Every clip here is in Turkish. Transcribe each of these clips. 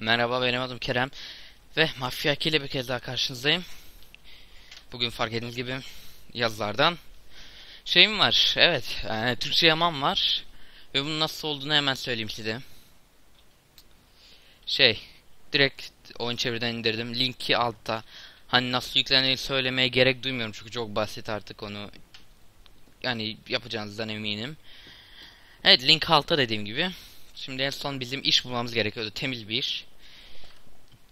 Merhaba benim adım Kerem ve Mafya 2 ile bir kez daha karşınızdayım. Bugün fark ettiğiniz gibi yazılardan şeyim var. Evet, yani Türkçe yaman var ve bunun nasıl olduğunu hemen söyleyeyim size. Şey, direkt oyun çeviriden indirdim. Linki altta. Hani nasıl yüklendiğini söylemeye gerek duymuyorum çünkü çok basit artık onu. Yani yapacağınızdan eminim. Evet, link altta dediğim gibi. Şimdi en son bizim iş bulmamız gerekiyordu. Temiz bir iş.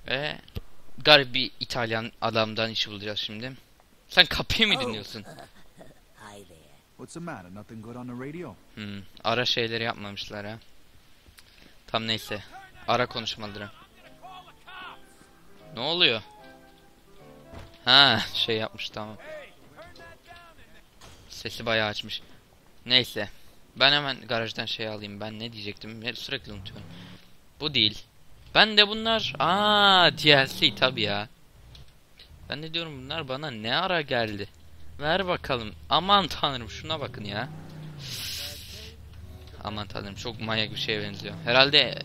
Ve garip bir İtalyan adamdan iş bulacağız şimdi. Sen kapıyı mı dinliyorsun? Hi there. What's the matter? Nothing good on the radio? Hmm, ara şeyleri yapmamışlar ha. Tam neyse. Ara konuşmaları. Ne oluyor? Ha, şey yapmış tamam. Sesi bayağı açmış. Neyse. Ben hemen garajdan şey alayım. Ben ne diyecektim? Sürekli unutuyorum. Bu değil. Ben de bunlar... Aa, DLC tabi ya. Ben de diyorum bunlar bana ne ara geldi? Ver bakalım. Aman tanrım şuna bakın ya. Aman tanrım çok manyak bir şeye benziyor. Herhalde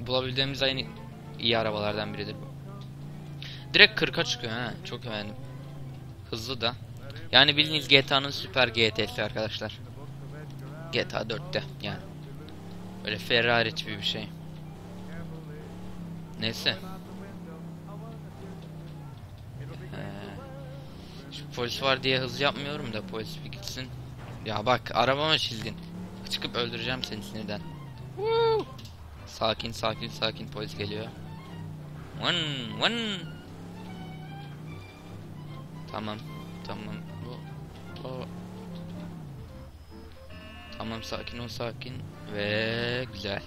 bulabildiğimiz en iyi arabalardan biridir bu. Direkt 40'a çıkıyor ha. Çok efendim. Hızlı da. Yani bildiğiniz GTA'nın süper GT'si arkadaşlar. GTA 4'te yani. Böyle Ferrari tipi bir şey. Neyse. Ee, şu polis var diye hız yapmıyorum da polis bir gitsin. Ya bak arabama çildin. Çıkıp öldüreceğim seni sinirden. Woo! Sakin sakin sakin polis geliyor. Vın vın. Tamam tamam. Bu, bu. Tamam sakin ol sakin ve güzel.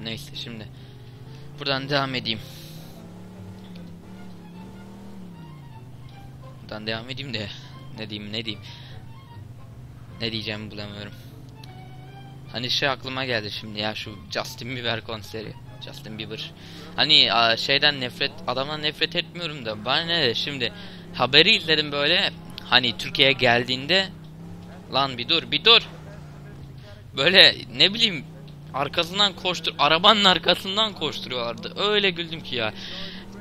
Tamam neyse şimdi buradan devam edeyim. Buradan devam edeyim de ne diyeyim ne diyeyim. Ne diyeceğimi bulamıyorum. Hani şey aklıma geldi şimdi ya şu Justin Bieber konseri. Justin Bieber. Hani şeyden nefret adamdan nefret etmiyorum da bana ne de şimdi haberi izledim böyle hani Türkiye'ye geldiğinde lan bir dur bir dur. Böyle ne bileyim arkasından koştur arabanın arkasından koşturuyorlardı. Öyle güldüm ki ya.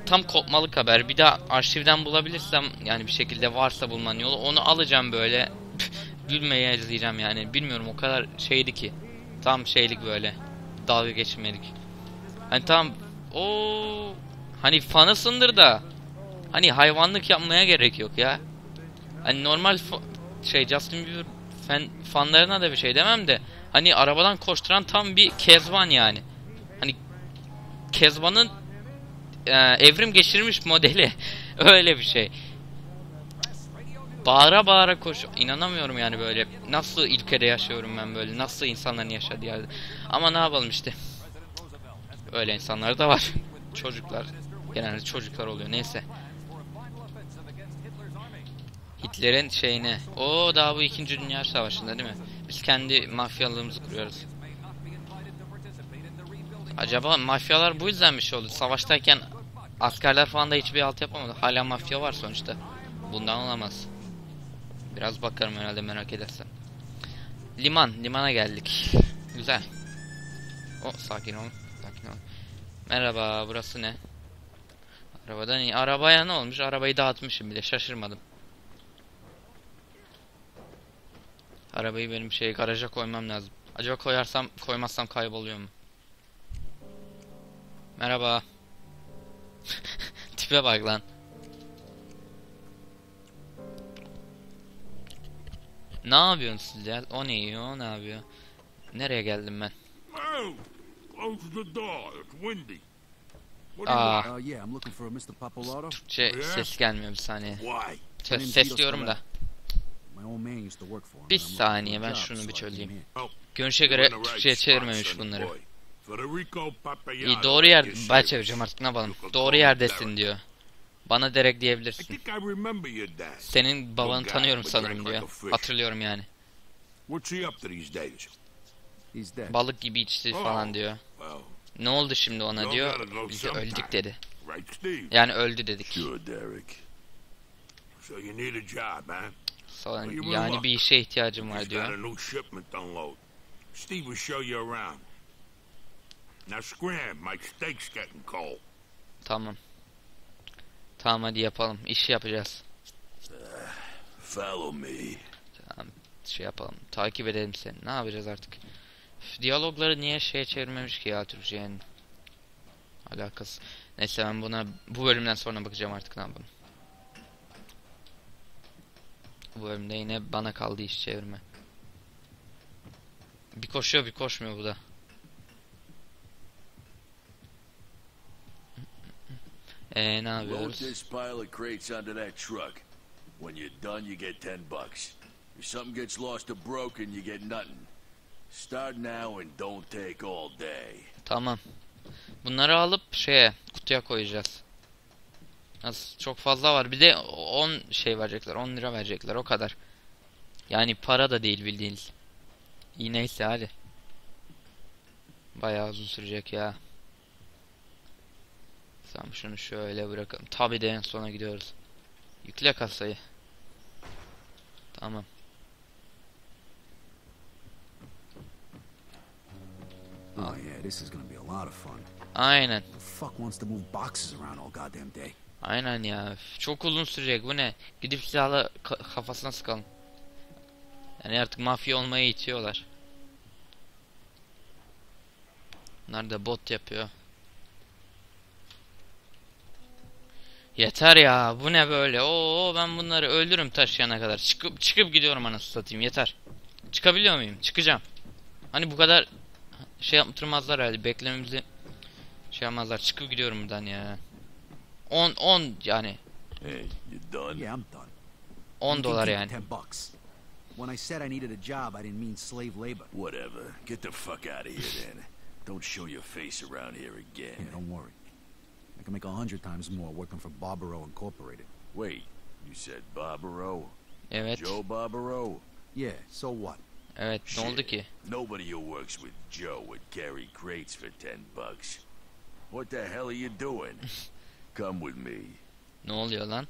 Tam kopmalık haber. Bir daha arşivden bulabilirsem yani bir şekilde varsa bulman yolu onu alacağım böyle. Gülmeye izleyeceğim yani. Bilmiyorum o kadar şeydi ki. Tam şeylik böyle. Dalga geçmedik. Hani tam o hani fanısındır da hani hayvanlık yapmaya gerek yok ya. Hani normal şey Justin Bieber fan, fanlarına da bir şey demem de hani arabadan koşturan tam bir Kezban yani. Hani Kezban'ın e, evrim geçirmiş modeli öyle bir şey. Bağıra bağıra koş. İnanamıyorum yani böyle. Nasıl ülkede yaşıyorum ben böyle. Nasıl insanların yaşadığı yerde. Ama ne yapalım işte. Öyle insanlar da var. Çocuklar. Genelde çocuklar oluyor. Neyse. Hitler'in şeyine. O daha bu 2. Dünya Savaşı'nda değil mi? Biz kendi mafyalığımızı kuruyoruz. Acaba mafyalar bu yüzden mi şey oldu? Savaştayken askerler falan da hiçbir alt yapamadı. Hala mafya var sonuçta. Bundan olamaz. Biraz bakarım herhalde merak edersen. Liman. Limana geldik. Güzel. O sakin ol. Sakin ol. Merhaba burası ne? Arabadan iyi. Arabaya ne olmuş? Arabayı dağıtmışım bile şaşırmadım. Arabayı benim şey garaja koymam lazım. Acaba koyarsam koymazsam kayboluyor mu? Merhaba. Tipe bak lan. Ne yapıyorsun siz ya? O ne yiyor? O ne yapıyor? Nereye geldim ben? You Aa, want? Uh, yeah, I'm looking for a Mr. Papalato. Türkçe ses gelmiyor bir saniye. Ses, ses diyorum da. Bir saniye, ben şunu bir çözeyim. Oh, Görünüşe göre Türkçe'ye çevirmemiş bunları. İyi doğru yer ben çevireceğim artık ne yapalım. Doğru yerdesin Derek. diyor. Bana direkt I diyebilirsin. Senin babanı tanıyorum sanırım diyor. Hatırlıyorum yani. Balık gibi içti falan diyor. Ne oldu şimdi ona diyor. Biz de öldük dedi. Yani öldü dedik. You yani bir işe ihtiyacım var diyor. Steve will show you around. Now scram, my steak's getting cold. Tamam. Tamam hadi yapalım. İş yapacağız. Follow me. Tamam. Şey yapalım. Takip edelim seni. Ne yapacağız artık? Üf, diyalogları niye şeye çevirmemiş ki ya Türkçe yani? Alakası. Neyse ben buna bu bölümden sonra bakacağım artık ne yapalım. Bu bölümde yine bana kaldı iş çevirme. Bir koşuyor bir koşmuyor bu da. Eee ne yapıyoruz? this pile of crates onto that truck. When you're done, you get ten bucks. If something gets lost or broken, you get nothing. Start now and don't take all day. Tamam. Bunları alıp şeye kutuya koyacağız. Az çok fazla var. Bir de 10 şey verecekler. 10 lira verecekler o kadar. Yani para da değil bildiğiniz. İyi neyse hadi. Bayağı uzun sürecek ya. Tamam şunu şöyle bırakalım. Tabi de en sona gidiyoruz. Yükle kasayı. Tamam. Oh yeah, this is gonna be a lot of fun. Aynen. The fuck wants to move boxes around all goddamn day? Aynen ya. Çok uzun sürecek. Bu ne? Gidip silahla ka- kafasına sıkalım. Yani artık mafya olmaya itiyorlar. Bunlar da bot yapıyor. Yeter ya. Bu ne böyle? Oo ben bunları öldürürüm taşıyana kadar. Çıkıp çıkıp gidiyorum anasını satayım. Yeter. Çıkabiliyor muyum? Çıkacağım. Hani bu kadar şey yaptırmazlar herhalde. Beklememizi şey yapmazlar. Çıkıp gidiyorum buradan ya. 10 10 yani Hey, you done? Yeah, I'm done. 10 You can dolar yani. Ten bucks. When I said I needed a job, I didn't mean slave labor. Whatever. Get the fuck out of here then. Don't show your face around here again. Yeah, don't worry. I can make a hundred times more working for Barbaro Incorporated. Wait, you said Barbaro? Evet. Joe Barbaro? Yeah, so what? Evet ne oldu Shit. ki? Nobody who works with Joe would carry crates for ten bucks. What the hell are you doing? Come with me. Ne oluyor lan?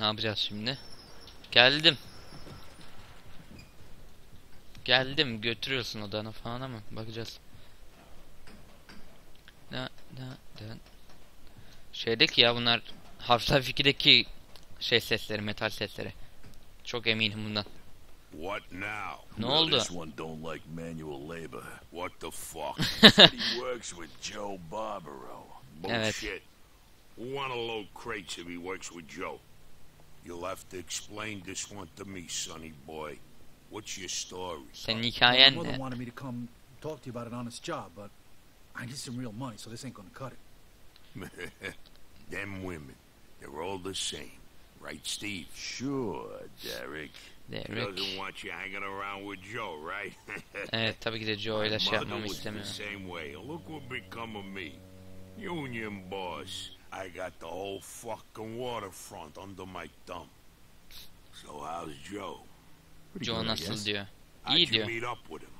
Ne yapacağız şimdi? Geldim. Geldim. Götürüyorsun odana falan ama bakacağız. Da, da, da. Şeydeki ya bunlar Half-Life 2'deki şey sesleri, metal sesleri. Çok eminim bundan. What now? Ne Well, oldu? This one don't like manual labor. What the fuck? he works with Joe Barbaro. Bullshit. We want to load crates if he works with Joe. You'll have to explain this one to me, sonny boy. What's your story? Senin My hikayen mother ne? wanted me to come talk to you about an honest job, but I need some real money, so this ain't gonna cut it. Them women, they're all the same. Right, Steve? Sure, Derek. He Derek. doesn't want you hanging around with Joe, right? Evet tabii ki de Joe ile My şey mother yapmamı was istemiyor. the same way. Look what become of me. Union boss. I got the whole fucking waterfront under my thumb. So how's Joe? Pretty Joe good, I nasıl guess. diyor? How'd İyi diyor. meet up with him?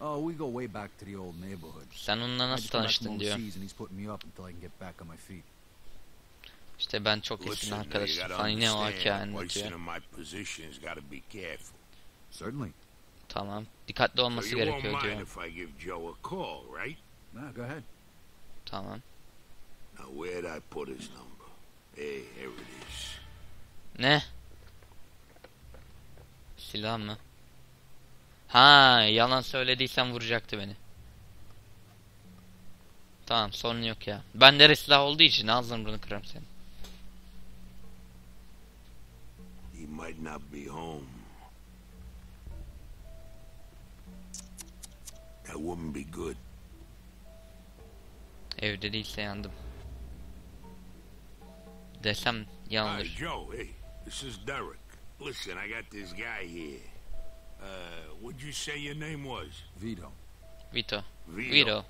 Oh, we go way back to the old neighborhood. Sen onunla I nasıl just come back from tanıştın diyor. İşte ben çok eski arkadaşım falan yine o person anlatıyor. Certainly. Tamam. Dikkatli olması gerekiyor diyor. Tamam. Now where'd I put his number? Hey, here it is. Ne? Silah mı? Ha, yalan söylediysen vuracaktı beni. Tamam, sorun yok ya. Bende de silah olduğu için ağzını burnunu kırarım seni. Might not be home. That wouldn't be good. Evde değilse yandım. Desem Hi, yanılır. Joe. Hey, this is Derek. Listen, I got this guy here. Uh, what'd you say your name was? Vito. Vito. Vito. Vito.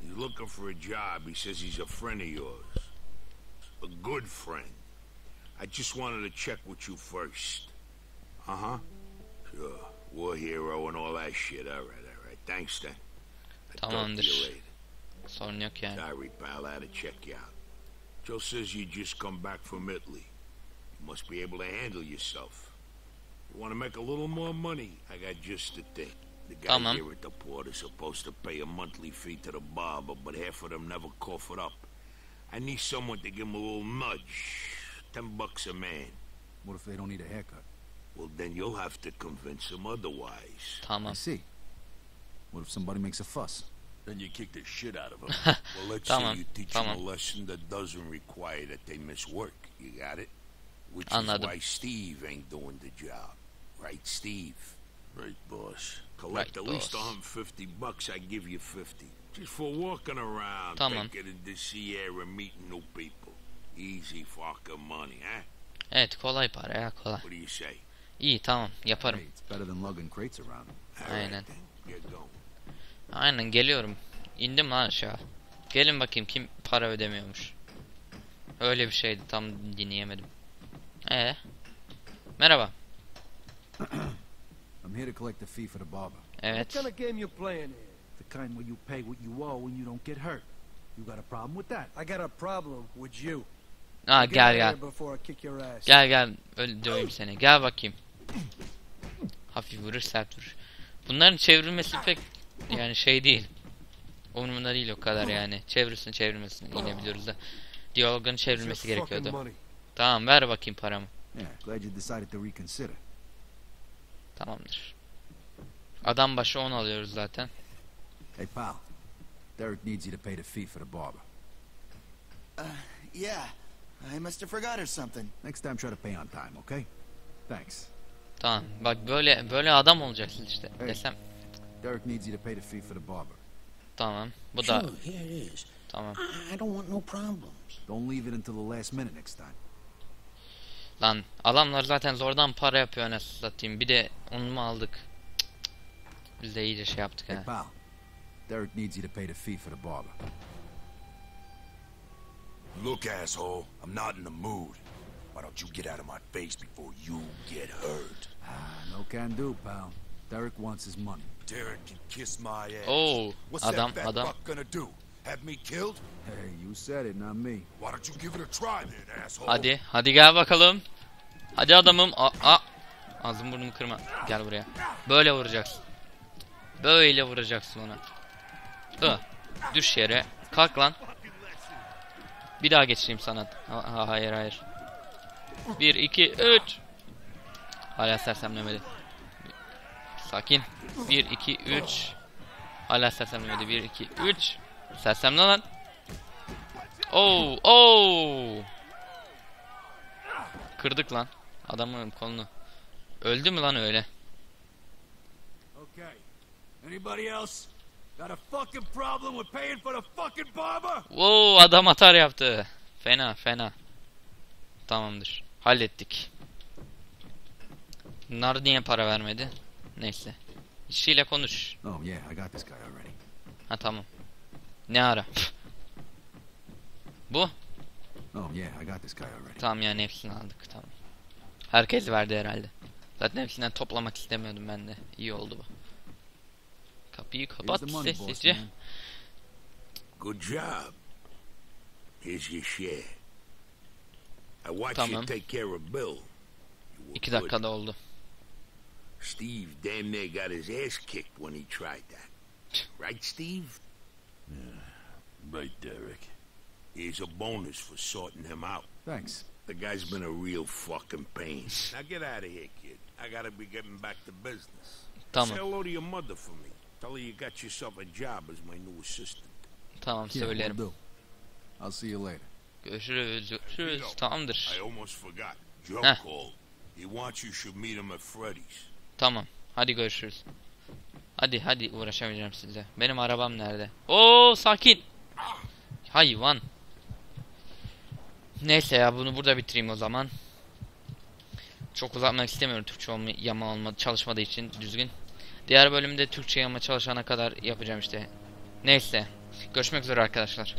He's looking for a job. He says he's a friend of yours. A good friend. I just wanted to check with you first. Uh-huh. Sure. War hero and all that shit. All right, all right. Thanks, then. To Tamamdır. you later. Sorun yok yani. Sorry, pal. I had to check you out. Joe says you just come back from Italy. You must be able to handle yourself. You want to make a little more money? I got just the thing. The guy Tamam. here at the port is supposed to pay a monthly fee to the barber, but half of them never cough it up. I need someone to give him a little nudge. Ten bucks a man. What if they don't need a haircut? Well, then you'll have to convince them otherwise. I see. What if somebody makes a fuss? Then you kick the shit out of them. Well, let's Tamam, say you teach tamam. them a lesson that doesn't require that they miss work. You got it? Which Anladım. is why Steve ain't doing the job. Right, Steve? right, boss. Collect Right, at least boss. 150 bucks, I give you 50. Just for walking around, Tamam. taking in the sea air and meeting new people. Easy fucking money, huh? Evet kolay para ya kolay. What do you say? İyi tamam yaparım. Hey, it's better than lugging crates around. All right, Aynen. Aynen geliyorum. İndim lan aşağı. Gelin bakayım kim para ödemiyormuş. Öyle bir şeydi tam dinleyemedim. Ee. Merhaba. I'm here to collect the fee for the barber. Evet. What kind of game you playing here? The kind where you pay what you owe when you don't get hurt. You got a problem with that? I got a problem with you. Get gel gel. here before I kick your ass. Gel gel. Öyle döveyim seni. Gel bakayım. Hafif vurur sert vurur. Bunların çevrilmesi pek yani şey değil. Umurumda değil o kadar yani. Çevirsin çevirmesin yine biliyoruz da. Diyalogun çevrilmesi gerekiyordu. Tamam ver bakayım paramı. Yeah, glad you decided to reconsider. Tamamdır. Adam başı 10 alıyoruz zaten. Hey, pal. Derek needs you to pay the fee for the barber. Yeah, I must have forgot or something. Next time, try to pay on time, okay? Thanks. Tamam. Bak böyle böyle adam olacaksın işte. Evet. Desem. Derek needs you to pay the fee for the barber. Tamam. Bu da Sure, here it is. tamam. I I don't want no problems. Don't leave it until the last minute next time. Lan adamlar zaten zordan para yapıyor anasını satayım. Bir de onu mu aldık? Cık, cık. Biz de iyice şey yaptık Hey, ha. pal. Derek needs you to pay the fee for the barber. Look, asshole, I'm not in the mood. Why don't you get out of my face before you get hurt? Ah, no can do, pal. Derek wants his money. Derek can kiss my ass. Oo, What's adam that adam. fuck gonna do? Have me killed? Hey, you said it, not me. Why don't you give it a try then, asshole? Hadi, hadi gel bakalım. Hadi adamım. A, a. Ağzım burnumu kırma. Gel buraya. Böyle vuracaksın. Böyle vuracaksın ona. Hı. Düş yere. Kalk lan. Bir daha geçeyim sana. Ha, ha- hayır hayır. 1 2 3. Hala sersemlemedi. Sakin. 1 2 3. Hala sersemlemedi. 1 2 3. Sersemle lan. Oo, oo. Kırdık lan adamın kolunu. Öldü mü lan öyle? Okay. Anybody else Oo adam atar yaptı. Fena fena. Tamamdır. Hallettik. Bunlar niye para vermedi? Neyse. İşçiyle konuş. Oh, yeah, I got this guy already. Ha tamam. Ne ara? Bu? Oh, yeah, I got this guy already. Tamam yani hepsini aldık tamam. Herkes verdi herhalde. Zaten hepsinden toplamak istemiyordum ben de. İyi oldu bu. Kapıyı Here's kapat the boss sessizce. man. Good job. Here's your share. I watched Tamam. you take care of Bill. You were İki good. dakikada oldu. Steve damn near got his ass kicked when he tried that. Right, Steve? Right, Derek. Here's a bonus for sorting him out. Thanks. The guy's been a real fucking pain. Now get out of here, kid. I gotta be getting back to business. Say Tamam. hello to your mother for me. Tell her you got yourself a job as my new assistant. Tamam Yeah, söylerim. I'll see you later. Görüşürüz. Görüşürüz. Tamamdır. I almost forgot. Joe called. He wants you should meet him at Freddy's. Tamam. Hadi görüşürüz. Hadi hadi uğraşamayacağım size. Benim arabam nerede? Oo sakin. Hayvan. Neyse ya bunu burada bitireyim o zaman. Çok uzatmak istemiyorum Türkçe olma, yama olma çalışmadığı için düzgün. Diğer bölümde Türkçe yama çalışana kadar yapacağım işte. Neyse. Görüşmek üzere arkadaşlar.